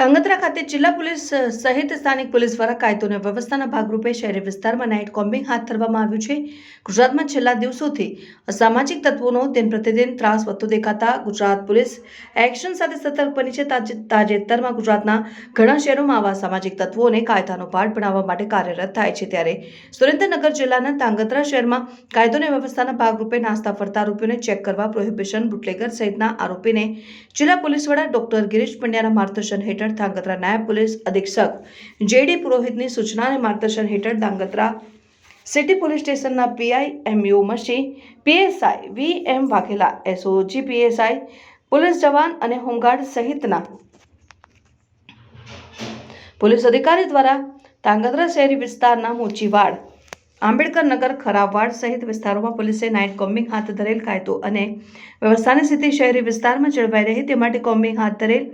ધાંગધ્રા ખાતે જિલ્લા પોલીસ સહિત સ્થાનિક પોલીસ દ્વારા કાયદો અને વ્યવસ્થાના ભાગરૂપે શહેરી વિસ્તારમાં નાઇટ કોમ્બિંગ હાથ ધરવામાં આવ્યું છે. ગુજરાતમાં છેલ્લા દિવસોથી અસામાજિક તત્વોનો દિન પ્રતિદિન ત્રાસ વધતો દેખાતા ગુજરાત પોલીસ એક્શન સાથે સતર્ક બની છે. તાજે- તાજેતરમાં ગુજરાતના ઘણા શહેરોમાં આવા સામાજિક તત્વોને કાયદાનો પાઠ ભણાવવા માટે કાર્યરત થાય છે. ત્યારે સુરેન્દ્રનગર જિલ્લાના ધાંગધ્રા શહેરમાં કાયદો અને વ્યવસ્થાના ભાગરૂપે નાસ્તા ફરતા આરોપીઓને ચેક કરવા પ્રોહિબિશન બુટલેગર સહિતના આરોપીને જિલ્લા પોલીસ વડા ડોક્ટર ગિરીશ પંડ્યાના માર્ગદર્શન હેઠળ ધાંગધ્રા નાયબ પોલીસ અધિક્ષક જેડી પુરોહિતની સૂચના અને માર્ગદર્શન હેઠળ ધાંગધ્રા સિટી પોલીસ સ્ટેશનના PI M U મશી, PSI V M Vaghela, SOG, PSI, police જવાન અને હોમગાર્ડ સહિતના પોલીસ અધિકારી દ્વારા ધાંગધ્રા શહેરી વિસ્તારના મોચીવાડ, આંબેડકર નગર, ખરાબવાડ સહિત વિસ્તારોમાં પોલીસે નાઇટ કોમ્બિંગ હાથ ધરેલ કાયદો અને વ્યવસ્થાની સ્થિતિ શહેરી વિસ્તારમાં જળવાઈ રહે તે માટે કોમ્બિંગ હાથ ધરેલ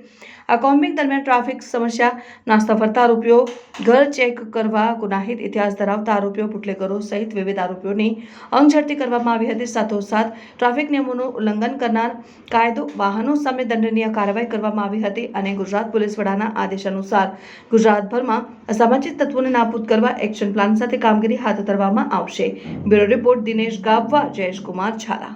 આ કોમ્બિંગ દરમિયાન ટ્રાફિક સમસ્યા, નાસ્તા ફરતા આરોપીઓ, ઘર ચેક કરવા ગુનાહિત ઇતિહાસ ધરાવતા આરોપીઓ બુટલેગરો સહિત વિવિધ આરોપીઓની અંગઝડતી કરવામાં આવી હતી. સાથોસાથ, ટ્રાફિક નિયમોનું ઉલ્લંઘન કરનાર કાયદો, વાહનો સામે દંડનીય કાર્યવાહી કરવામાં આવી હતી અને ગુજરાત પોલીસ વડાના આદેશ અનુસાર ગુજરાતભરમાં અસામાજિક તત્વોને નાબૂદ કરવા એક્શન પ્લાન સાથે કામગીરી હાથ ધરવામાં આવશે. Bureau report Dinesh ગાબવા Jayesh Kumar Jhala.